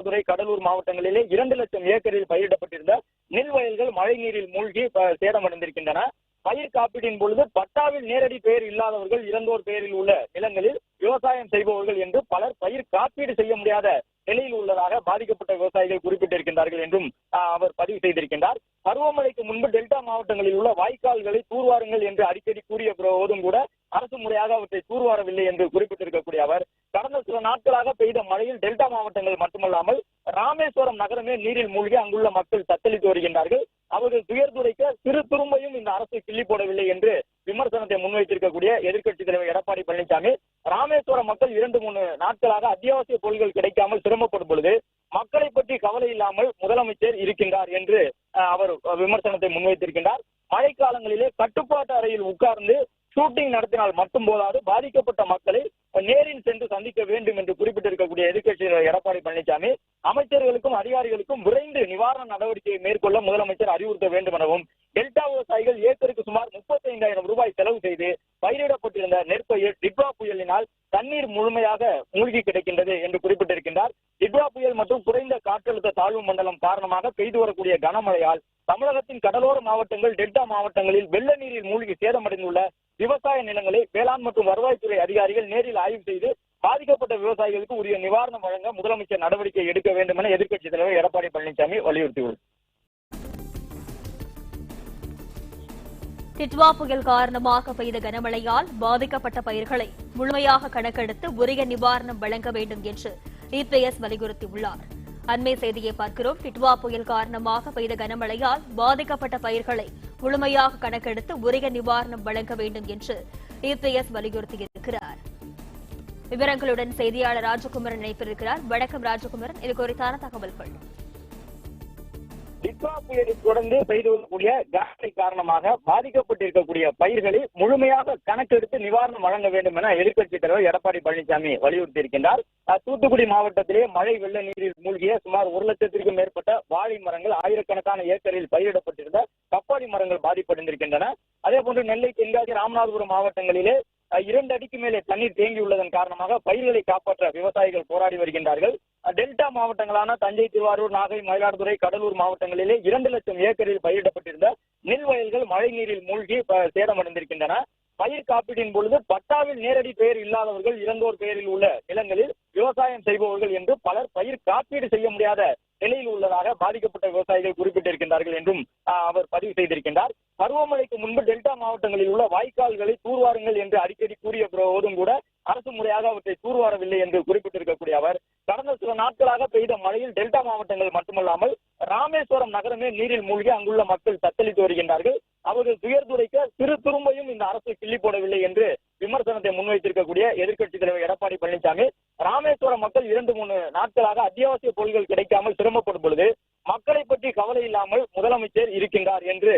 மதுரை கடலூர் மாவட்டங்களிலே இரண்டு லட்சம் ஏக்கரில் பயிரிடப்பட்டிருந்த நெல் வயல்கள் மழை நீரில் மூழ்கி சேதமடைந்திருக்கின்றன பயிர் காப்பீட்டின் பொழுது பட்டாவில் நேரடி பெயர் இல்லாதவர்கள் இறந்தோர் பெயரில் உள்ள நிலங்களில் விவசாயம் செய்பவர்கள் என்று பலர் பயிர் காப்பீடு செய்ய முடியாத நிலையில் உள்ளதாக பாதிக்கப்பட்ட விவசாயிகள் குறிப்பிட்டிருக்கின்றார்கள் என்றும் அவர் பதிவு செய்திருக்கின்றார். பருவமழைக்கு முன்பு டெல்டா மாவட்டங்களில் உள்ள வாய்க்கால்களை தூர்வாருங்கள் என்று அடிக்கடி கூறிய போதும் கூட அரசு முறையாக அவற்றை தூர்வாரவில்லை என்று குறிப்பிட்டிருக்கக்கூடிய அவர் கடந்த சில நாட்களாக பெய்த மழையில் டெல்டா மாவட்டங்கள் மட்டுமல்லாமல் ராமேஸ்வரம் நகரமே நீரில் மூழ்கி அங்குள்ள மக்கள் தத்தளித்து வருகின்றார்கள். அவர்கள் துயர் துடைக்க சிறு துரும்பையும் இந்த அரசு கிள்ளி போடவில்லை என்று விமர்சனத்தை முன்வைத்திருக்கக்கூடிய எதிர்க்கட்சித் தலைவர் எடப்பாடி பழனிசாமி ராமேஸ்வரம் மக்கள் இரண்டு மூணு நாட்களாக அத்தியாவசிய பொருட்கள் கிடைக்காமல் சிரமப்படும் பொழுது மக்களை பற்றி கவலை இல்லாமல் முதலமைச்சர் இருக்கின்றார் என்று அவர் விமர்சனத்தை முன்வைத்திருக்கின்றார். மழைக்காலங்களிலே கட்டுப்பாட்டு அறையில் உட்கார்ந்து ஷூட்டிங் நடத்தினால் மட்டும் போதாது பாதிக்கப்பட்ட மக்களை நேரில் சென்று சந்திக்க வேண்டும் என்று குறிப்பிட்டிருக்கக்கூடிய எதிர்க்கட்சி எடப்பாடி பழனிசாமி அமைச்சர்களுக்கும் அதிகாரிகளுக்கும் விரைந்து நிவாரண நடவடிக்கையை மேற்கொள்ள முதலமைச்சர் அறிவுறுத்த வேண்டும் எனவும் டெல்டா விவசாயிகள் ஏக்கருக்கு சுமார் முப்பத்தி ஐந்தாயிரம் ரூபாய் செலவு செய்து பயிரிடப்பட்டிருந்த நெற்பயிர் டிட்வா புயலினால் தண்ணீர் முழுமையாக மூழ்கி கிடைக்கின்றது என்று குறிப்பிட்டிருக்கின்றார். டிட்வா புயல் மற்றும் குறைந்த காற்றழுத்த தாழ்வு மண்டலம் காரணமாக பெய்து வரக்கூடிய கனமழையால் தமிழகத்தின் கடலோர மாவட்டங்கள் டெல்டா மாவட்டங்களில் வெள்ள நீரில் மூழ்கி சேதமடைந்துள்ள விவசாய நிலங்களை வேளாண் மற்றும் வருவாய்த்துறை அதிகாரிகள் நேரில் ஆய்வு செய்து பாதிக்கப்பட்ட விவசாயிகளுக்கு உரிய நிவாரணம் வழங்க முதலமைச்சர் நடவடிக்கை எடுக்க வேண்டும் என எதிர்க்கட்சித் தலைவர் எடப்பாடி பழனிசாமி வலியுறுத்தியுள்ளார். டிட்வா புயல் காரணமாக பெய்த கனமழையால் பாதிக்கப்பட்ட பயிர்களை முழுமையாக கணக்கெடுத்து உரிய நிவாரணம் வழங்க வேண்டும் என்று இபிஎஸ் வலியுறுத்தியுள்ளாா் அண்மை செய்தியை பார்க்கிறோம். டிட்வா புயல் காரணமாக பெய்த கனமழையால் பாதிக்கப்பட்ட பயிர்களை முழுமையாக கணக்கெடுத்து உரிய நிவாரணம் வழங்க வேண்டும் என்று இபிஎஸ் வலியுறுத்தியிருக்கிறார். விவரங்களுடன் செய்தியாளர் ராஜகுமரன் இணைப்பிருக்கிறார் வணக்கம் ராஜகுமரன். இது குறித்தான தகவல்கள். டிட்வா புயலை தொடர்ந்து பெய்து வரக்கூடிய கனமழை காரணமாக பாதிக்கப்பட்டிருக்கக்கூடிய பயிர்களை முழுமையாக கணக்கெடுத்து நிவாரணம் வழங்க வேண்டும் என எதிர்க்கட்சித் தலைவர் எடப்பாடி பழனிசாமி வலியுறுத்தி இருக்கின்றார் தூத்துக்குடி மாவட்டத்திலே மழை வெள்ள நீரில் மூழ்கிய சுமார் ஒரு லட்சத்திற்கும் மேற்பட்ட வாழை மரங்கள் ஆயிரக்கணக்கான ஏக்கரில் பயிரிடப்பட்டிருந்த பப்பாளி மரங்கள் பாதிப்படைந்திருக்கின்றன. அதே போன்று நெல்லை தென்காசி ராமநாதபுரம் மாவட்டங்களிலே இரண்டு அடிக்கு மேலே தண்ணீர் தேங்கியுள்ளதன் காரணமாக பயிர்களை காப்பாற்ற விவசாயிகள் போராடி வருகின்றார்கள். டெல்டா மாவட்டங்களான தஞ்சை திருவாரூர் நாகை மயிலாடுதுறை கடலூர் மாவட்டங்களிலே இரண்டு லட்சம் ஏக்கரில் பயிரிடப்பட்டிருந்த நெல் வயல்கள் மழை நீரில் மூழ்கி சேதமடைந்திருக்கின்றன. பயிர் காப்பீட்டின் பொழுது பட்டாவில் நேரடி பெயர் இல்லாதவர்கள் இறந்தோர் பெயரில் உள்ள நிலங்களில் விவசாயம் செய்பவர்கள் என்று பலர் பயிர் காப்பீடு செய்ய முடியாத நிலையில் உள்ளதாக பாதிக்கப்பட்ட விவசாயிகள் குறிப்பிட்டிருக்கின்றார்கள் என்றும் அவர் பதிவு செய்திருக்கின்றார். பருவமழைக்கு முன்பு டெல்டா மாவட்டங்களில் உள்ள வாய்க்கால்களை தூர்வாருங்கள் என்று அடிக்கடி கூறிய போதும் கூட அரசு முறையாக அவற்றை தூர்வாரவில்லை என்று குறிப்பிட்டிருக்கக்கூடிய அவர் சில நாட்களாக பெய்த மழையில் டெல்டா மாவட்டங்கள் மட்டுமல்லாமல் ராமேஸ்வரம் நகரமே நீரில் மூழ்கி அங்குள்ள மக்கள் தத்தளித்து வருகின்றார்கள். அவர்கள் துயர்துடைக்க சிறு துரும்பையும் இந்த அரசு கிள்ளி போடவில்லை என்று விமர்சனத்தை முன்வைத்திருக்கக்கூடிய எதிர்க்கட்சித் தலைவர் எடப்பாடி பழனிசாமி ராமேஸ்வரம் மக்கள் இரண்டு மூணு நாட்களாக அத்தியாவசிய பொருட்கள் கிடைக்காமல் சிரமப்படும் பொழுது மக்களை பற்றி கவலை இல்லாமல் முதலமைச்சர் இருக்கின்றார் என்று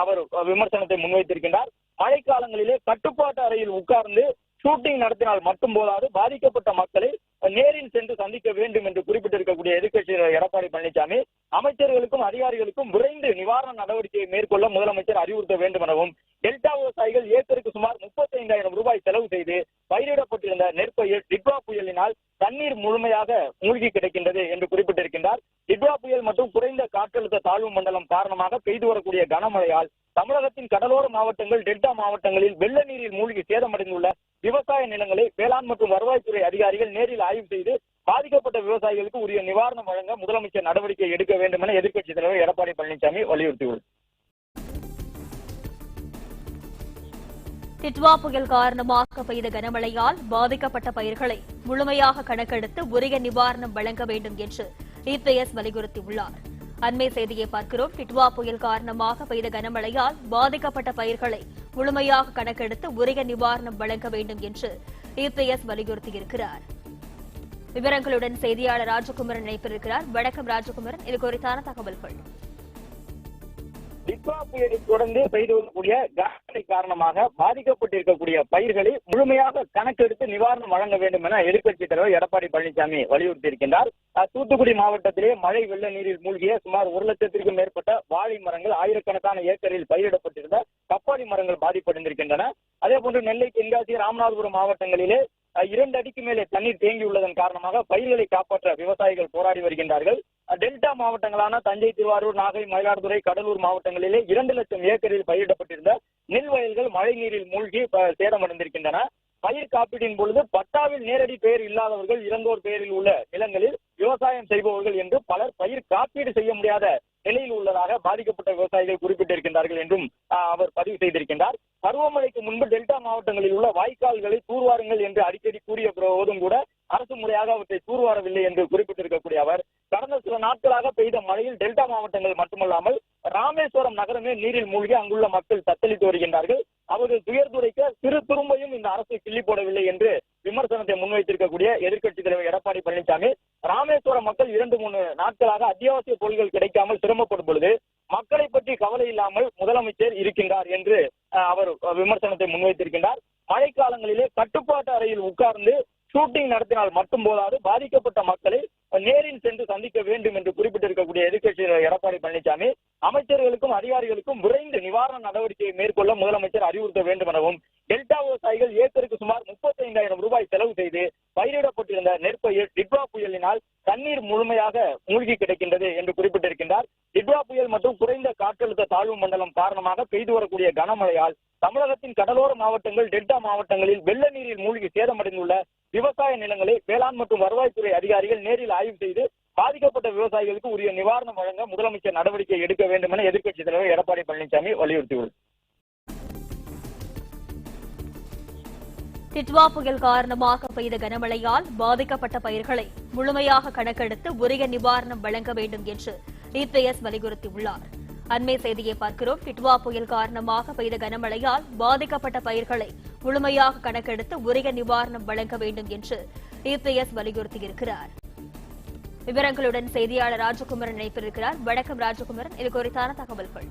அவர் விமர்சனத்தை முன்வைத்திருக்கின்றார். மழைக்காலங்களிலே கட்டுப்பாட்டு அறையில் உட்கார்ந்து ஷூட்டிங் நடத்தினால் மட்டும் போதாது பாதிக்கப்பட்ட மக்களை நேரில் சென்று சந்திக்க வேண்டும் என்று குறிப்பிட்டிருக்கக்கூடிய எதிர்க்கட்சி எடப்பாடி பழனிசாமி அமைச்சர்களுக்கும் அதிகாரிகளுக்கும் விரைந்து நிவாரண நடவடிக்கையை மேற்கொள்ள முதலமைச்சர் அறிவுறுத்த வேண்டும் எனவும் டெல்டா விவசாயிகள் ஏக்கருக்கு சுமார் முப்பத்தி ஐந்தாயிரம் ரூபாய் செலவு செய்து பயிரிடப்பட்டிருந்த நெற்பயிர் டிட்வா புயலினால் தண்ணீர் முழுமையாக மூழ்கி கிடக்கின்றது என்று குறிப்பிட்டிருக்கின்றார். டிட்வா புயல் மற்றும் குறைந்த காற்றழுத்த தாழ்வு மண்டலம் காரணமாக பெய்து வரக்கூடிய கனமழையால் தமிழகத்தின் கடலோர மாவட்டங்கள் டெல்டா மாவட்டங்களில் வெள்ள நீரில் மூழ்கி சேதமடைந்துள்ள விவசாய நிலங்களை வேளாண் மற்றும் வருவாய்த்துறை அதிகாரிகள் நேரில் ஆய்வு செய்து பாதிக்கப்பட்ட விவசாயிகளுக்கு உரிய நிவாரணம் வழங்க முதலமைச்சர் நடவடிக்கை எடுக்க வேண்டும் என எதிர்க்கட்சித் தலைவர் எடப்பாடி பழனிசாமி வலியுறுத்தியுள்ளார் டிட்வா புயல் காரணமாக பெய்த கனமழையால் பாதிக்கப்பட்ட பயிர்களை முழுமையாக கணக்கெடுத்து உரிய நிவாரணம் வழங்க வேண்டும் என்று இபிஎஸ் வலியுறுத்தியுள்ளார். அண்மை செய்தியை பார்க்கிறோம். டிட்வா புயல் காரணமாக பெய்த கனமழையால் பாதிக்கப்பட்ட பயிர்களை முழுமையாக கணக்கெடுத்து உரிய நிவாரணம் வழங்க வேண்டும் என்று இபிஎஸ் வலியுறுத்தியிருக்கிறார். விவரங்களுடன் செய்தியாளர் ராஜகுமரன் இணைப்பிருக்கிறார் வணக்கம் ராஜகுமரன். இது குறித்தான தகவல்கள். டிட்வா புயலை தொடர்ந்து பெய்து வரக்கூடிய கனமழை காரணமாக பாதிக்கப்பட்டிருக்கக்கூடிய பயிர்களை முழுமையாக கணக்கெடுத்து நிவாரணம் வழங்க வேண்டும் என எதிர்க்கட்சித் தலைவர் எடப்பாடி பழனிசாமி வலியுறுத்தி இருக்கின்றார் தூத்துக்குடி மாவட்டத்திலே மழை வெள்ள நீரில் மூழ்கிய சுமார் ஒரு லட்சத்திற்கும் மேற்பட்ட வாழை மரங்கள் ஆயிரக்கணக்கான ஏக்கரில் பயிரிடப்பட்டிருந்த பப்பாளி மரங்கள் பாதிப்படைந்திருக்கின்றன. அதே போன்று நெல்லை தென்காசி ராமநாதபுரம் மாவட்டங்களிலே இரண்டு அடிக்கு மேலே தண்ணீர் தேங்கியுள்ளதன் காரணமாக பயிர்களை காப்பாற்ற விவசாயிகள் போராடி வருகின்றார்கள். டெல்டா மாவட்டங்களான தஞ்சை திருவாரூர் நாகை மயிலாடுதுறை கடலூர் மாவட்டங்களிலே இரண்டு லட்சம் ஏக்கரில் பயிரிடப்பட்டிருந்த நெல் வயல்கள் மழை நீரில் மூழ்கி ப- சேதமடைந்திருக்கின்றன. பயிர் காப்பீட்டின் பொழுது பட்டாவில் நேரடி பெயர் இல்லாதவர்கள் இறந்தோர் பெயரில் உள்ள நிலங்களில் விவசாயம் செய்பவர்கள் என்று பலர் பயிர் காப்பீடு செய்ய முடியாத நிலையில் உள்ளதாக பாதிக்கப்பட்ட விவசாயிகள் குறிப்பிட்டிருக்கின்றார்கள் என்றும் அவர் பதிவு செய்திருக்கின்றார். பருவமழைக்கு முன்பு டெல்டா மாவட்டங்களில் உள்ள வாய்க்கால்களை தூர்வாருங்கள் என்று அடிக்கடி கூறிய போதும் கூட அரசு முறையாக அவற்றை தூர்வாரவில்லை என்று குறிப்பிட்டிருக்கக்கூடிய அவர் கடந்த சில நாட்களாக பெய்த மழையில் டெல்டா மாவட்டங்கள் மட்டுமல்லாமல் ராமேஸ்வரம் நகரமே நீரில் மூழ்கி அங்குள்ள மக்கள் தத்தளித்து வருகின்றார்கள். அவர்கள் துயர் துடைக்க சிறு துரும்பையும் இந்த அரசு கிள்ளி போடவில்லை என்று விமர்சனத்தை முன்வைத்திருக்கக்கூடிய எதிர்க்கட்சித் தலைவர் எடப்பாடி பழனிசாமி ராமேஸ்வரம் மக்கள் இரண்டு மூணு நாட்களாக அத்தியாவசிய பொருட்கள் கிடைக்காமல் சிரமப்படும் பொழுது மக்களை பற்றி கவலை இல்லாமல் முதலமைச்சர் இருக்கின்றார் என்று அவர் விமர்சனத்தை முன்வைத்திருக்கின்றார். மழைக்காலங்களிலே கட்டுப்பாட்டு அறையில் உட்கார்ந்து ஷூட்டிங் நடத்தினால் மட்டும் போதாது பாதிக்கப்பட்ட மக்களை நேரில் சென்று சந்திக்க வேண்டும் என்று குறிப்பிட்டிருக்கக்கூடிய எதிர்க்கட்சி எடப்பாடி பழனிசாமி அமைச்சர்களுக்கும் அதிகாரிகளுக்கும் விரைந்து நிவாரண நடவடிக்கையை மேற்கொள்ள முதலமைச்சர் அறிவுறுத்த வேண்டும் எனவும் டெல்டா விவசாயிகள் ஏக்கருக்கு சுமார் முப்பத்தி ஐந்தாயிரம் ரூபாய் செலவு செய்து பயிரிடப்பட்டிருந்த நெற்பயிர் டிட்வா புயலினால் தண்ணீர் முழுமையாக மூழ்கி கிடக்கின்றது என்று குறிப்பிட்டிருக்கின்றார். டிட்வா புயல் மற்றும் குறைந்த காற்றழுத்த தாழ்வு மண்டலம் காரணமாக பெய்து வரக்கூடிய கனமழையால் தமிழகத்தின் கடலோர மாவட்டங்கள் டெல்டா மாவட்டங்களில் வெள்ள நீரில் மூழ்கி சேதமடைந்துள்ள விவசாய நிலங்களை வேளாண் மற்றும் வருவாய்த்துறை அதிகாரிகள் நேரில் ஆய்வு செய்து பாதிக்கப்பட்ட விவசாயிகளுக்கு உரிய நிவாரணம் வழங்க முதலமைச்சர் நடவடிக்கை எடுக்க வேண்டும் என எதிர்க்கட்சித் தலைவர் எடப்பாடி பழனிசாமி வலியுறுத்தியுள்ளார் டிட்வா புயல் காரணமாக பெய்த கனமழையால் பாதிக்கப்பட்ட பயிர்களை முழுமையாக கணக்கெடுத்து உரிய நிவாரணம் வழங்க வேண்டும் என்று இபிஎஸ் வலியுறுத்தியுள்ளாா் அண்மை செய்தியை பார்க்கிறோம். டிட்வா புயல் காரணமாக பெய்த கனமழையால் பாதிக்கப்பட்ட பயிர்களை முழுமையாக கணக்கெடுத்து உரிய நிவாரணம் வழங்க வேண்டும் என்று இபிஎஸ் வலியுறுத்தியிருக்கிறார். விவரங்களுடன் செய்தியாளர் ராஜகுமரன் இணைப்பிருக்கிறார் வணக்கம் ராஜகுமரன். இது குறித்தான தகவல்கள்.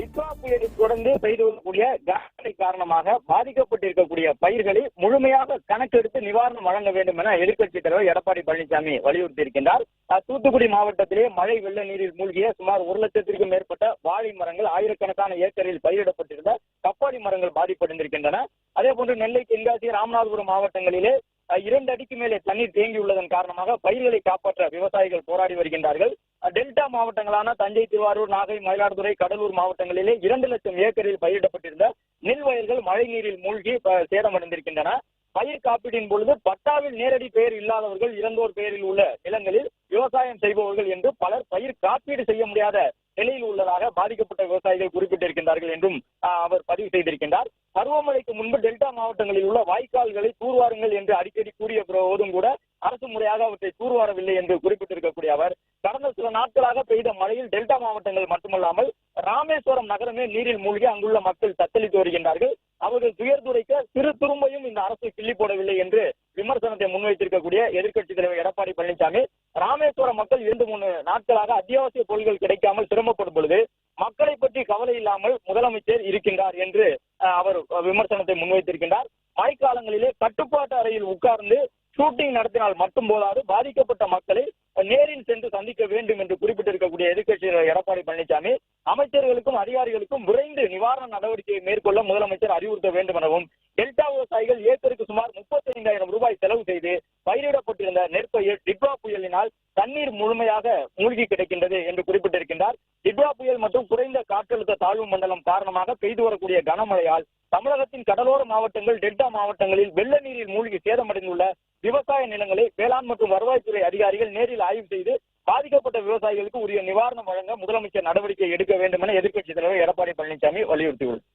டிட்வா புயலை தொடர்ந்து பெய்து வரக்கூடிய கனமழை காரணமாக பாதிக்கப்பட்டிருக்கக்கூடிய பயிர்களை முழுமையாக கணக்கெடுத்து நிவாரணம் வழங்க வேண்டும் என எதிர்க்கட்சித் தலைவர் எடப்பாடி பழனிசாமி வலியுறுத்தியிருக்கின்றார் இருக்கின்றார் தூத்துக்குடி மாவட்டத்திலே மழை வெள்ள நீரில் மூழ்கிய சுமார் ஒரு லட்சத்திற்கும் மேற்பட்ட வாழை மரங்கள் ஆயிரக்கணக்கான ஏக்கரில் பயிரிடப்பட்டிருந்த பப்பாளி மரங்கள் பாதிப்படைந்திருக்கின்றன. அதே போன்று நெல்லை தென்காசி ராமநாதபுரம் மாவட்டங்களிலே இரண்டு அடிக்கு மேலே தண்ணீர் தேங்கியுள்ளதன் காரணமாக பயிர்களை காப்பாற்ற விவசாயிகள் போராடி வருகின்றார்கள். டெல்டா மாவட்டங்களான தஞ்சை திருவாரூர் நாகை மயிலாடுதுறை கடலூர் மாவட்டங்களிலே இரண்டு லட்சம் ஏக்கரில் பயிரிடப்பட்டிருந்த நெல் வயல்கள் மழை நீரில் மூழ்கி சேதமடைந்திருக்கின்றன. பயிர் காப்பீட்டின் பொழுது பட்டாவில் நேரடி பெயர் இல்லாதவர்கள் இறந்தோர் பெயரில் உள்ள நிலங்களில் விவசாயம் செய்பவர்கள் என்று பலர் பயிர் காப்பீடு செய்ய முடியாத நிலையில் உள்ளதாக பாதிக்கப்பட்ட விவசாயிகள் குறிப்பிட்டிருக்கின்றார்கள் என்றும் அவர் பதிவு செய்திருக்கின்றார். பருவமழைக்கு முன்பு டெல்டா மாவட்டங்களில் உள்ள வாய்க்கால்களை தூர்வாருங்கள் என்று அடிக்கடி கூறிய போதும் கூட அரசு முறையாக அவற்றை தூர்வாரவில்லை என்று குறிப்பிட்டிருக்கக்கூடிய அவர் கடந்த சில நாட்களாக பெய்த மழையில் டெல்டா மாவட்டங்கள் மட்டுமல்லாமல் ராமேஸ்வரம் நகரமே நீரில் மூழ்கி அங்குள்ள மக்கள் தத்தளித்து வருகின்றார்கள். அவர்கள் துயர் துடைக்க சிறு துரும்பையும் இந்த அரசு கிள்ளி போடவில்லை என்று விமர்சனத்தை முன்வைத்திருக்கக்கூடிய எதிர்க்கட்சித் தலைவர் எடப்பாடி பழனிசாமி ராமேஸ்வரம் மக்கள் இரண்டு மூணு நாட்களாக அத்தியாவசிய பொருட்கள் கிடைக்காமல் சிரமப்படும் பொழுது மக்களை பற்றி கவலை இல்லாமல் முதலமைச்சர் இருக்கின்றார் என்று அஹ், அவர் விமர்சனத்தை முன்வைத்திருக்கின்றார். மழைக்காலங்களிலே கட்டுப்பாட்டு அறையில் உட்கார்ந்து ஷூட்டிங் நடத்தினால் மட்டும் போதாது. பாதிக்கப்பட்ட மக்களை நேரில் சென்று சந்திக்க வேண்டும் என்று குறிப்பிட்டிருக்கக்கூடிய எதிர்க்கட்சி எடப்பாடி பழனிசாமி அமைச்சர்களுக்கும் அதிகாரிகளுக்கும் விரைந்து நிவாரண நடவடிக்கையை மேற்கொள்ள முதலமைச்சர் அறிவுறுத்த வேண்டும் எனவும் டெல்டா விவசாயிகள் ஏக்கருக்கு சுமார் முப்பத்தி ஐந்தாயிரம் ரூபாய் செலவு செய்து பயிரிடப்பட்டிருந்த நெற்பயிர் டிட்வா புயலினால் தண்ணீர் முழுமையாக மூழ்கி கிடக்கின்றது என்று குறிப்பிட்டிருக்கின்றார். டிட்வா புயல் மற்றும் குறைந்த காற்றழுத்த தாழ்வு மண்டலம் காரணமாக பெய்து வரக்கூடிய கனமழையால் தமிழகத்தின் கடலோர மாவட்டங்கள் டெல்டா மாவட்டங்களில் வெள்ள நீரில் மூழ்கி சேதமடைந்துள்ள விவசாய நிலங்களை வேளாண் மற்றும் வருவாய்த்துறை அதிகாரிகள் நேரில் ஆய்வு செய்து பாதிக்கப்பட்ட விவசாயிகளுக்கு உரிய நிவாரணம் வழங்க முதலமைச்சர் நடவடிக்கை எடுக்க வேண்டும் என எதிர்க்கட்சித் தலைவர் எடப்பாடி பழனிசாமி வலியுறுத்தியுள்ளார்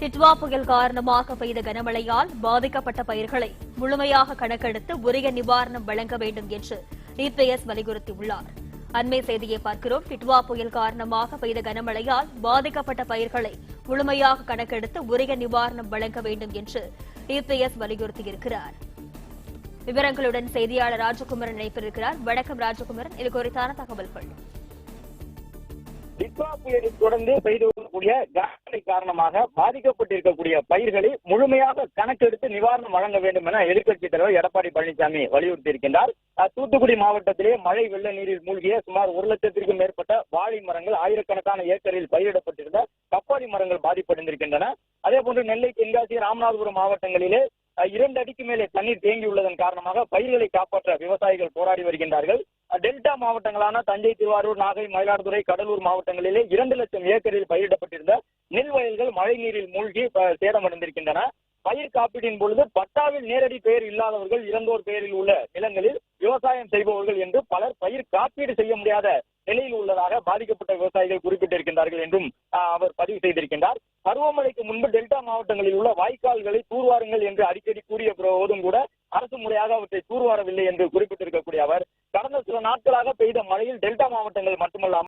டிட்வா புயல் காரணமாக பெய்த கனமழையால் பாதிக்கப்பட்ட பயிர்களை முழுமையாக கணக்கெடுத்து உரிய நிவாரணம் வழங்க வேண்டும் என்று இபிஎஸ் வலியுறுத்தியுள்ளார். அண்மை செய்தியை பார்க்கிறோம். டிட்வா புயல் காரணமாக பெய்த கனமழையால் பாதிக்கப்பட்ட பயிர்களை முழுமையாக கணக்கெடுத்து உரிய நிவாரணம் வழங்க வேண்டும் என்று இபிஎஸ் வலியுறுத்தியிருக்கிறார். விவரங்களுடன் செய்தியாளர் ராஜகுமரன் இணைப்பிருக்கிறார். வணக்கம் ராஜகுமரன். இது குறித்தான தகவல்கள். டிட்வா புயலை தொடர்ந்து பெய்து ஏற்படக்கூடிய கனமழை காரணமாக பாதிக்கப்பட்டிருக்கக்கூடிய பயிர்களை முழுமையாக கணக்கெடுத்து நிவாரணம் வழங்க வேண்டும் என எதிர்க்கட்சித் தலைவர் எடப்பாடி பழனிசாமி வலியுறுத்தி இருக்கின்றார் தூத்துக்குடி மாவட்டத்திலே மழை வெள்ள நீரில் மூழ்கிய சுமார் ஒரு லட்சத்திற்கும் மேற்பட்ட வாழை மரங்கள் ஆயிரக்கணக்கான ஏக்கரில் பயிரிடப்பட்டிருந்த பப்பாளி மரங்கள் பாதிப்படைந்திருக்கின்றன. அதே போன்று நெல்லை தென்காசி ராமநாதபுரம் மாவட்டங்களிலே இரண்டு அடிக்கு மேலே தண்ணீர் தேங்கியுள்ளதன் காரணமாக பயிர்களை காப்பாற்ற விவசாயிகள் போராடி வருகின்றார்கள். டெல்டா மாவட்டங்களான தஞ்சை திருவாரூர் நாகை மயிலாடுதுறை கடலூர் மாவட்டங்களிலே இரண்டு லட்சம் ஏக்கரில் பயிரிடப்பட்டிருந்த நெல் வயல்கள் மழை நீரில் மூழ்கி சேதமடைந்திருக்கின்றன. பயிர் காப்பீட்டின் பொழுது பட்டாவில் நேரடி பெயர் இல்லாதவர்கள் இறந்தோர் பெயரில் உள்ள நிலங்களில் விவசாயம் செய்பவர்கள் என்று பலர் பயிர் காப்பீடு செய்ய முடியாத நிலையில் உள்ளதாக பாதிக்கப்பட்ட விவசாயிகள் குறிப்பிட்டிருக்கின்றார்கள் என்றும் அவர் பதிவு செய்திருக்கின்றார். பருவமழைக்கு முன்பு டெல்டா மாவட்டங்களில் உள்ள வாய்க்கால்களை தூர்வாருங்கள் என்று அடிக்கடி கூறிய போதும் கூட அரசு முறையாக அவற்றை தூர்வாரவில்லை என்று குறிப்பிட்டிருக்கக்கூடிய அவர் சில நாட்களாக பெய்த மழையில் டெல்டா மாவட்டங்கள் மட்டுமல்லாமல்